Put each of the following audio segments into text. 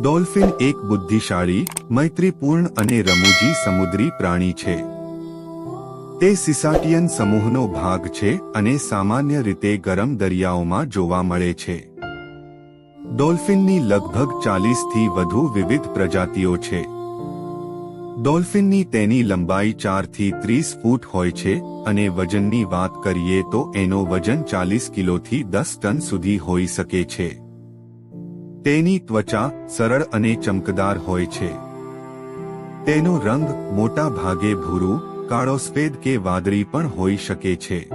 Dolphin એક બુદ્ધિશાળી, મૈત્રીપૂર્ણ અને રમૂજી સમુદ્રી પ્રાણી છે. તે સિસાટિયન સમૂહનો ભાગ છે અને સામાન્ય રીતે ગરમ દરિયાઓમાં જોવા મળે છે. ડોલ્ફિનની લગભગ ચાલીસથી વધુ વિવિધ પ્રજાતિઓ છે. ડોલ્ફિનની તેની લંબાઈ ચારથી ત્રીસ ફૂટ હોય છે અને વજનની વાત કરીએ તો એનો વજન ચાલીસ કિલોથી દસ ટન સુધી હોઈ શકે છે. તેની ત્વચા સરળ અને ચમકદાર હોય છે. તેનો રંગ મોટા ભાગે ભૂરું, કાળો, સ્વેદ કે વાદળી પણ હોઈ શકે છે.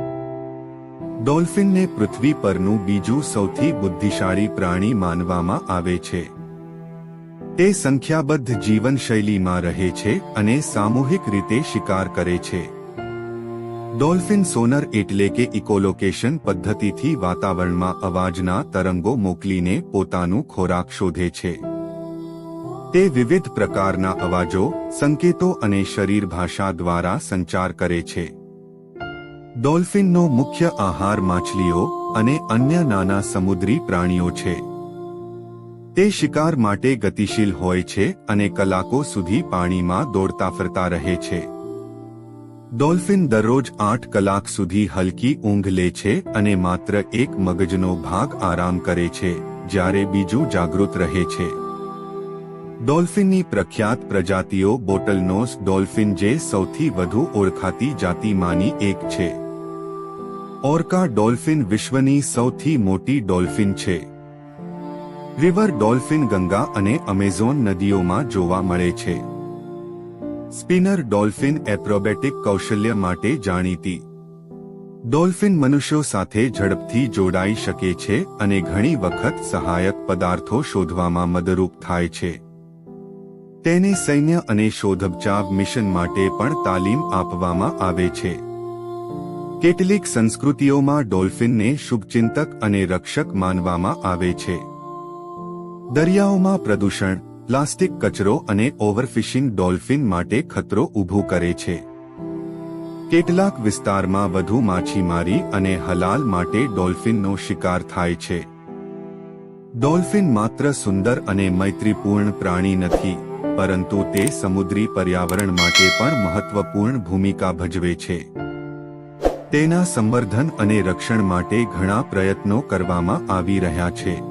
ડોલ્ફિનને પૃથ્વી પરનું બીજું સૌથી બુદ્ધિશાળી પ્રાણી માનવામાં આવે છે. તે સંખ્યાબદ્ધ જીવનશૈલીમાં રહે છે અને સામૂહિક રીતે શિકાર કરે છે. ડોલ્ફિન સોનર એટલે કે ઇકોલોકેશન પદ્ધતિથી વાતાવરણમાં અવાજના તરંગો મોકલીને પોતાનું ખોરાક શોધે છે. તે વિવિધ પ્રકારના અવાજો, સંકેતો અને શરીર ભાષા દ્વારા સંચાર કરે છે. ડોલ્ફિનનો મુખ્ય આહાર માછલીઓ અને અન્ય નાના સમુદ્રી પ્રાણીઓ છે. તે શિકાર માટે ગતિશીલ હોય છે અને કલાકો સુધી પાણીમાં દોડતા ફરતા રહે છે. ડોલ્ફિન દરરોજ આઠ કલાક સુધી હલકી ઊંઘ લે છે અને માત્ર એક મગજનો ભાગ આરામ કરે છે, જ્યારે બીજું જાગૃત રહે છે. ડોલ્ફિનની પ્રખ્યાત પ્રજાતિઓ બોટલનોસ ડોલ્ફિન જે સૌથી વધુ ઓળખાતી જાતિમાંની એક છે. ઓર્કા ડોલ્ફિન વિશ્વની સૌથી મોટી ડોલ્ફિન છે. રિવર ડોલ્ફિન ગંગા અને અમેઝોન નદીઓમાં જોવા મળે છે. સ્પિનર ડોલ્ફિન એપ્રોબેટિક કૌશલ્ય માટે જાણીતી. ડોલ્ફિન મનુષ્યો સાથે ઝડપથી જોડાઈ શકે છે અને ઘણી વખત સહાયક પદાર્થો શોધવામાં મદદરૂપ થાય છે. તેને સૈન્ય અને શોધબચાવ મિશન માટે પણ તાલીમ આપવામાં આવે છે. કેટલીક સંસ્કૃતિઓમાં ડોલ્ફિનને શુભચિંતક અને રક્ષક માનવામાં આવે છે. દરિયાઓમાં પ્રદૂષણ પ્લાસ્ટિક કચરો અને ઓવરફિશિંગ ડોલ્ફિન માટે ખતરો ઊભું કરે છે. કેટલાક વિસ્તારમાં વધુ માછીમારી અને હલાલ માટે ડોલ્ફિનનો શિકાર થાય છે. ડોલ્ફિન માત્ર સુંદર અને મૈત્રીપૂર્ણ પ્રાણી નથી, પરંતુ તે સમુદ્રી પર્યાવરણ માટે પણ મહત્વપૂર્ણ ભૂમિકા ભજવે છે. તેના સંવર્ધન અને રક્ષણ માટે ઘણા પ્રયત્નો કરવામાં આવી રહ્યા છે.